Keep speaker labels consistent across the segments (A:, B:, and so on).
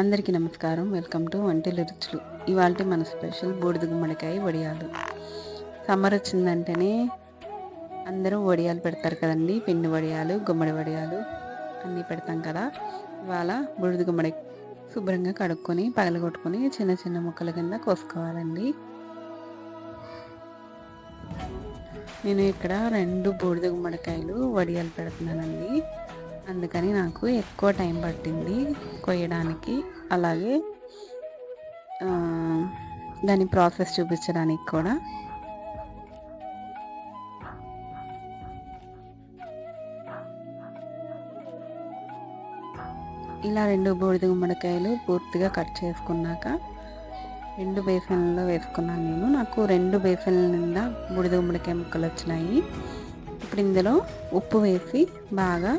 A: అందరికీ నమస్కారం. Welcome to వంటలు రుచులు ఇవాళ మన స్పెషల్ బూడిద గుమ్మడికాయ వడియాలు. సమ్మర్ వచ్చిందంటేనే అందరూ వడియాలు పెడతారు కదండి. పిండి వడియాలు గుమ్మడి వడియాలు అన్నీ పెడతాం కదా. ఇవాళ బూడిద గుమ్మడి శుభ్రంగా కడుక్కొని పగలగొట్టుకొని చిన్న చిన్న ముక్కల కింద కోసుకోవాలండి. నేను ఇక్కడ రెండు బూడిద గుమ్మడికాయలు వడియాలు పెడుతున్నానండి. అందుకని నాకు ఎక్కువ టైం పట్టింది కొయ్యడానికి. అలాగే దాని ప్రాసెస్ చూపించడానికి కూడా. ఇలా రెండు బూడిద గుమ్మడికాయలు పూర్తిగా కట్ చేసుకున్నాక రెండు బేసన్లలో వేసుకున్నాను నేను. నాకు రెండు బేసన్ల నిండా బూడిద గుమ్మడికాయ ముక్కలు వచ్చినాయి. ఇప్పుడు ఇందులో ఉప్పు వేసి బాగా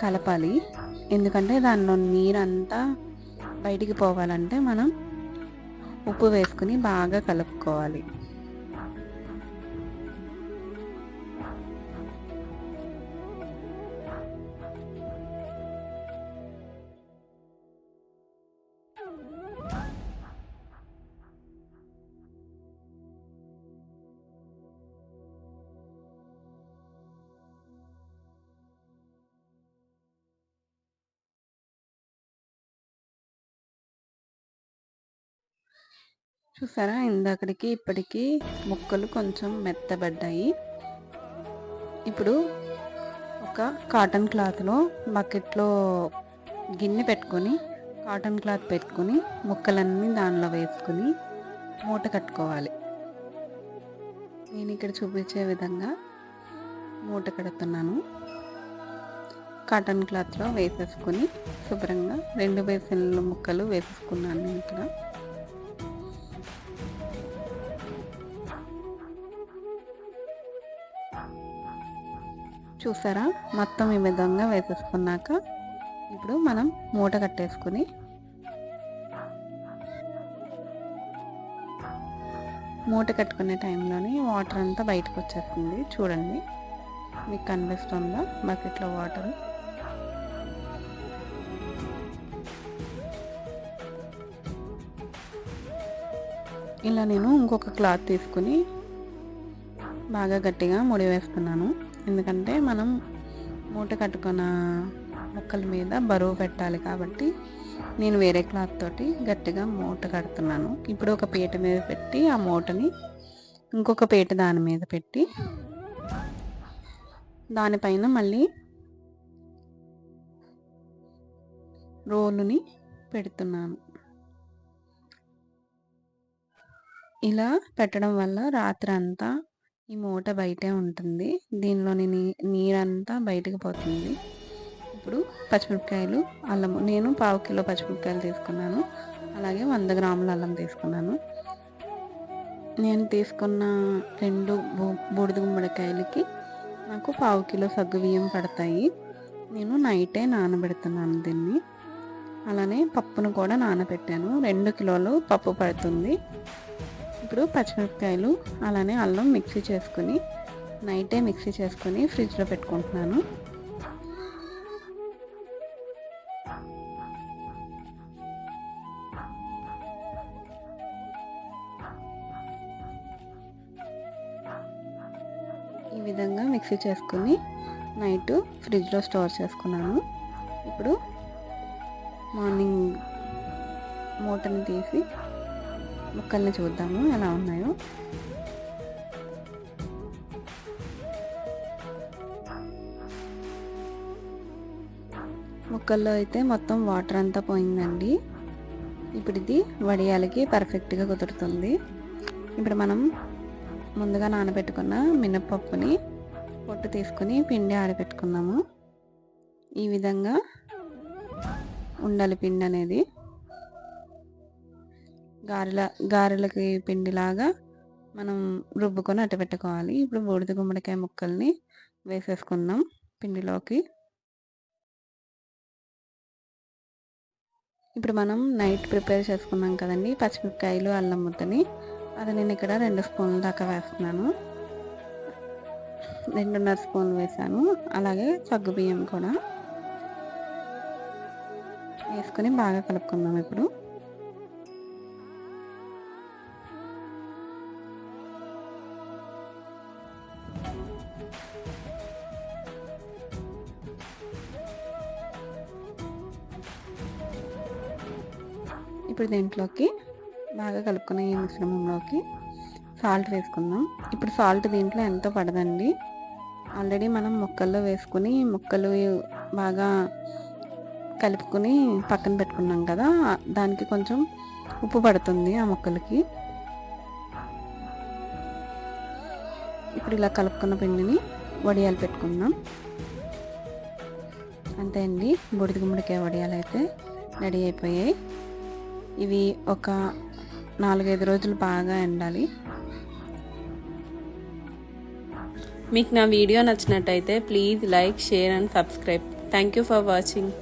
A: కలపాలి. ఎందుకంటే దానిలో నీరంతా బయటికి పోవాలంటే మనం ఉప్పు వేసుకుని బాగా కలుపుకోవాలి. చూసారా? ఇందాకడికి ఇప్పటికి ముక్కలు కొంచెం మెత్తబడ్డాయి. ఇప్పుడు ఒక కాటన్ క్లాత్లో బకెట్లో గిన్నె పెట్టుకొని కాటన్ క్లాత్ పెట్టుకొని ముక్కలన్నీ దానిలో వేసుకుని మూట కట్టుకోవాలి. నేను ఇక్కడ చూపించే విధంగా మూట కడుతున్నాను. కాటన్ క్లాత్లో వేసేసుకొని శుభ్రంగా రెండు బేసిన్ల ముక్కలు వేసేసుకున్నాను ఇక్కడ చూసారా? మొత్తం ఈ విధంగా వేసేసుకున్నాక ఇప్పుడు మనం మూట కట్టేసుకుని మూట కట్టుకునే టైంలోనే వాటర్ అంతా బయటకు వచ్చేస్తుంది. చూడండి మీకు కనిపిస్తుందా? బకెట్లో వాటర్. ఇలా నేను ఇంకొక క్లాత్ తీసుకుని బాగా గట్టిగా ముడి వేస్తున్నాను ఎందుకంటే మనం మూట కట్టుకున్న ముక్కల మీద బరువు పెట్టాలి కాబట్టి నేను వేరే క్లాత్ తోటి గట్టిగా మూట కడుతున్నాను. ఇప్పుడు ఒక పీట మీద పెట్టి ఆ మూటని ఇంకొక పీట దాని మీద పెట్టి దానిపైన మళ్ళీ రోలుని పెడుతున్నాను. ఇలా పెట్టడం వల్ల రాత్రి అంతా ఈ మూట బయటే ఉంటుంది. దీనిలోని నీ నీరంతా బయటకు పోతుంది. ఇప్పుడు పచ్చిమిరపకాయలు అల్లం నేను పావు కిలో పచ్చిమిరపకాయలు తీసుకున్నాను. అలాగే వంద గ్రాముల అల్లం తీసుకున్నాను. నేను తీసుకున్న రెండు బూడిద గుమ్మడికాయలకి నాకు పావు కిలో సగ్గు బియ్యం పడతాయి. నేను నైటే నానబెడుతున్నాను దీన్ని. అలానే పప్పును కూడా నానబెట్టాను. రెండు కిలోలు పప్పు పడుతుంది. ఇప్పుడు పచ్చిమిరపకాయలు అలానే అల్లం మిక్సీ చేసుకుని నైటే మిక్సీ చేసుకొని ఫ్రిడ్జ్లో పెట్టుకుంటున్నాను. ఈ విధంగా మిక్సీ చేసుకుని నైట్ ఫ్రిడ్జ్లో స్టోర్ చేసుకున్నాను. ఇప్పుడు మార్నింగ్ మూటని తీసి ముక్కల్ని చూద్దాము ఎలా ఉన్నాయో. ముక్కల్లో అయితే మొత్తం వాటర్ అంతా పోయిందండి. ఇప్పుడు ఇది వడియాలకి పర్ఫెక్ట్గా కుదురుతుంది. ఇప్పుడు మనం ముందుగా నానబెట్టుకున్న మినప్పప్పుని పొట్టు తీసుకుని పిండి ఆడపెట్టుకున్నాము ఈ విధంగా ఉండాలి పిండి అనేది గారెల గారెలకి పిండిలాగా మనం రుబ్బుకొని అట్ట పెట్టుకోవాలి. ఇప్పుడు బూడిద గుమ్మడికాయ ముక్కల్ని వేసేసుకుందాం పిండిలోకి. ఇప్పుడు మనం నైట్ ప్రిపేర్ చేసుకున్నాం కదండి పచ్చిమిరపకాయలు అల్లం ముద్దని. అది నేను ఇక్కడ రెండు స్పూన్ల దాకా వేస్తున్నాను. రెండున్నర స్పూన్ వేసాను. అలాగే సగ్గు బియ్యం కూడా వేసుకొని బాగా కలుపుకుందాం ఇప్పుడు. ఇప్పుడు దీంట్లోకి బాగా కలుపుకున్న ఈ మిశ్రమంలోకి సాల్ట్ వేసుకుందాం. ఇప్పుడు సాల్ట్ దీంట్లో ఎంతో పడదండి. ఆల్రెడీ మనం ముక్కల్లో వేసుకుని ముక్కలు బాగా కలుపుకొని పక్కన పెట్టుకున్నాం కదా దానికి కొంచెం ఉప్పు పడుతుంది ఆ ముక్కలకి. ఇప్పుడు ఇలా కలుపుకున్న పిండిని వడియాలు పెట్టుకుందాం. అంతే అండి. బుడిద గుమ్మడికాయ వడియాలు అయితే రెడీ అయిపోయాయి. ఇవి ఒక నాలుగైదు రోజులు బాగా ఎండాలి.
B: మీకు నా వీడియో నచ్చినట్టయితే please like share and subscribe. Thank you for watching